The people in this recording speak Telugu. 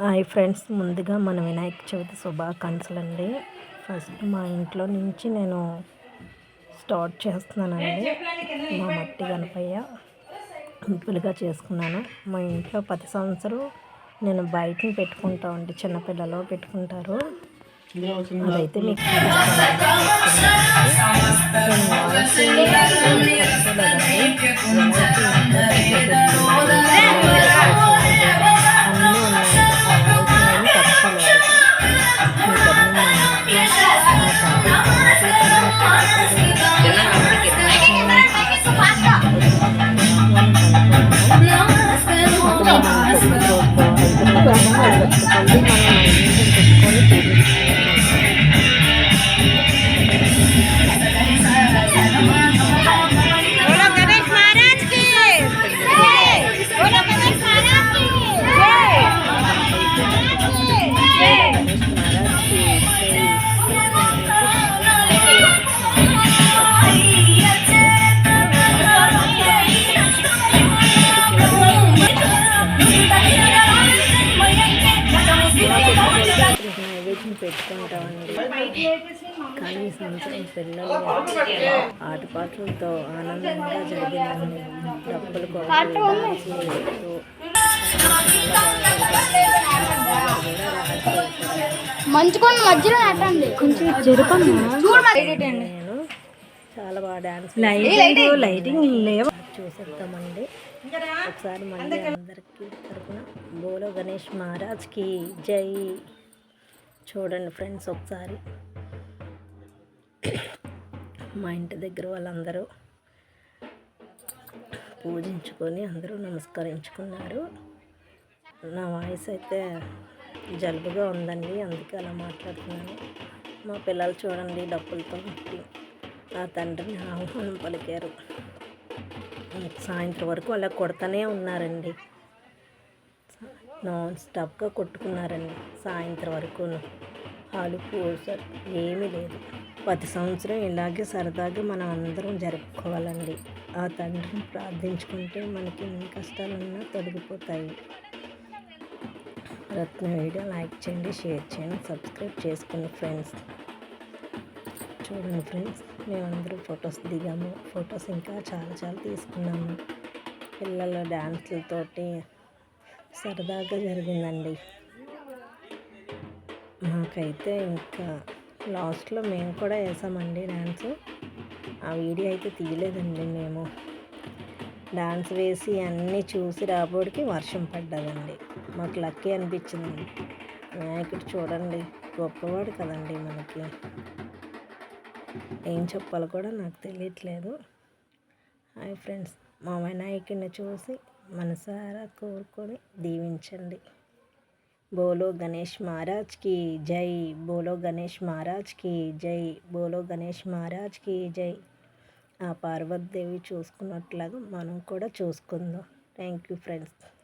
హాయ్ ఫ్రెండ్స్ ముందుగా మన వినాయక చవితి శుభాకాంక్షలు అండి ఫస్ట్ మా ఇంట్లో నుంచి నేను స్టార్ట్ చేస్తున్నానండి. మా మట్టి గణపయ్య సింపుల్గా చేసుకున్నాను. మా ఇంట్లో ప్రతి సంవత్సరం నేను బయటని పెట్టుకుంటా ఉండి చిన్నపిల్లలు పెట్టుకుంటారు. అదైతే మీకు 我们。పెట్టుకుంటామండి. కానీ ఈ సంవత్సరం పిల్లలు ఆటపాటలతో ఆనందంగా జరిగిందండి డబ్బులు మంచుకొని మధ్యలో నెట్టండి కొంచెం జరపండి నేను చాలా బాగా డాన్స్ లైటింగ్ లైటింగ్. లేవు? చూసేద్దామండి ఒకసారి మళ్ళీ అందరికీ తరపున బోలో గణేష్ మహారాజ్కి జై. చూడండి ఫ్రెండ్స్ ఒకసారి. మా ఇంటి దగ్గర వాళ్ళందరూ పూజించుకొని అందరూ నమస్కరించుకున్నారు. నా వాయిస్ అయితే జలుబుగా ఉందండి అందుకే అలా మాట్లాడుతున్నాను. మా పిల్లలు చూడండి డబ్బులతో ఆ తండ్రిని ఆహ్వానం పలికారు. సాయంత్రం వరకు అలా కొడతానే ఉన్నారండి. నాన్ స్టాప్గా కొట్టుకున్నారండి సాయంత్రం వరకు పోసారు. ఏమీ లేదు. ప్రతి సంవత్సరం ఇలాగే సరదాగా మనం అందరం జరుపుకోవాలండి. ఆ తండ్రిని ప్రార్థించుకుంటే మనకి ఎన్ని కష్టాలున్నా తొలగిపోతాయి. రత్న వీడియో లైక్ చేయండి షేర్ చేయండి సబ్స్క్రైబ్ చేసుకోండి ఫ్రెండ్స్. చూడండి ఫ్రెండ్స్ మేమందరూ ఫొటోస్ దిగాము. ఫొటోస్ ఇంకా చాలా చాలా తీసుకున్నాము. పిల్లల డ్యాన్స్లతోటి సరదాగా జరిగిందండి. మాకైతే ఇంకా లాస్ట్లో మేము కూడా వేసామండి డ్యాన్స్. ఆ వీడియో అయితే తీయలేదండి మేము. డాన్స్ వేసి అన్నీ చూసి రాబోడికి వర్షం పడ్డదండి. మాకు లక్కీ అనిపించింది. వినాయకుడు చూడండి గొప్పవాడు కదండి మనకి. ఏం చెప్పాలో కూడా నాకు తెలియట్లేదు. హాయ్ ఫ్రెండ్స్ మా వినాయకుడిని చూసి మనసారా కోరుకొని దీవించండి. బోలో గణేష్ మహారాజ్కి జై. బోలో గణేష్ మహారాజ్కి జై. బోలో గణేష్ మహారాజ్కి జై. ఆ పార్వతీదేవి చూసుకున్నట్లాగా మనం కూడా చూసుకుందాం. Thank you friends